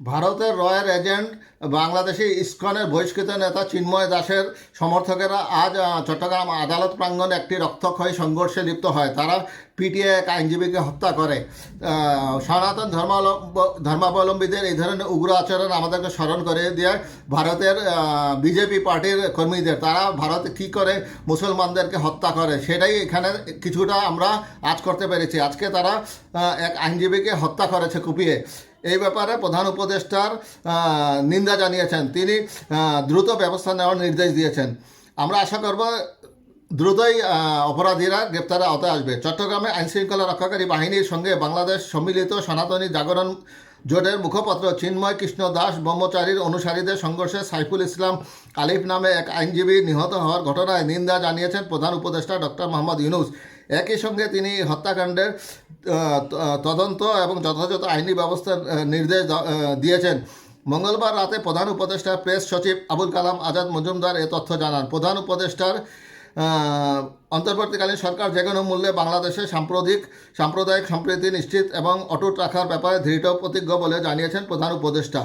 ভারতের royal agent Bangladeshi ইস্কনের বহিষ্কৃত নেতা চিন্ময় দাসের সমর্থকেরা আজ চট্টগ্রাম আদালত প্রাঙ্গণে একটি রক্তক্ষয়ী সংঘর্ষে লিপ্ত হয়। তারা পিটিএ এক আইনজীবীকে হত্যা করে। সনাতন ধর্মাবলম্ব ধর্মাবলম্বীদের এই ধরনের উগ্র আচরণ আমাদেরকে স্মরণ করে দিয়ে ভারতের বিজেপি পার্টির কর্মীদের। তারা ভারতে কী করে মুসলমানদেরকে হত্যা করে, সেটাই এখানে কিছুটা আমরা আজ করতে পেরেছি। আজকে তারা এক আইনজীবীকে হত্যা করেছে কুপিয়ে। এই ব্যাপারে প্রধান উপদেষ্টার নিন্দা জানিয়েছেন। তিনি দ্রুত ব্যবস্থা নেওয়ার নির্দেশ দিয়েছেন। আমরা আশা করব দ্রুতই অপরাধীরা গ্রেপ্তারের আওতায় আসবে। চট্টগ্রামে আইনশৃঙ্খলা রক্ষাকারী বাহিনীর সঙ্গে বাংলাদেশ সম্মিলিত সনাতনী জাগরণ জোটের মুখপাত্র চিন্ময় কৃষ্ণ দাস ব্রহ্মচারীর অনুসারীদের সংঘর্ষে সাইফুল ইসলাম আলিফ নামে এক আইনজীবী নিহত হওয়ার ঘটনায় নিন্দা জানিয়েছেন প্রধান উপদেষ্টা ডক্টর মোহাম্মদ ইউনুস। একই সঙ্গে তিনি হত্যাকাণ্ডের তদন্ত এবং যথাযথ আইনি ব্যবস্থার নির্দেশ দিয়েছেন। মঙ্গলবার রাতে প্রধান উপদেষ্টার প্রেস সচিব আবুল কালাম আজাদ মজুমদার এ তথ্য জানান। প্রধান উপদেষ্টার অন্তর্বর্তীকালীন সরকার যে কোনো মূল্যে বাংলাদেশে সাম্প্রতিক সাম্প্রদায়িক সম্প্রীতি নিশ্চিত এবং অটুট রাখার ব্যাপারে দৃঢ় প্রতিজ্ঞ বলে জানিয়েছেন প্রধান উপদেষ্টা।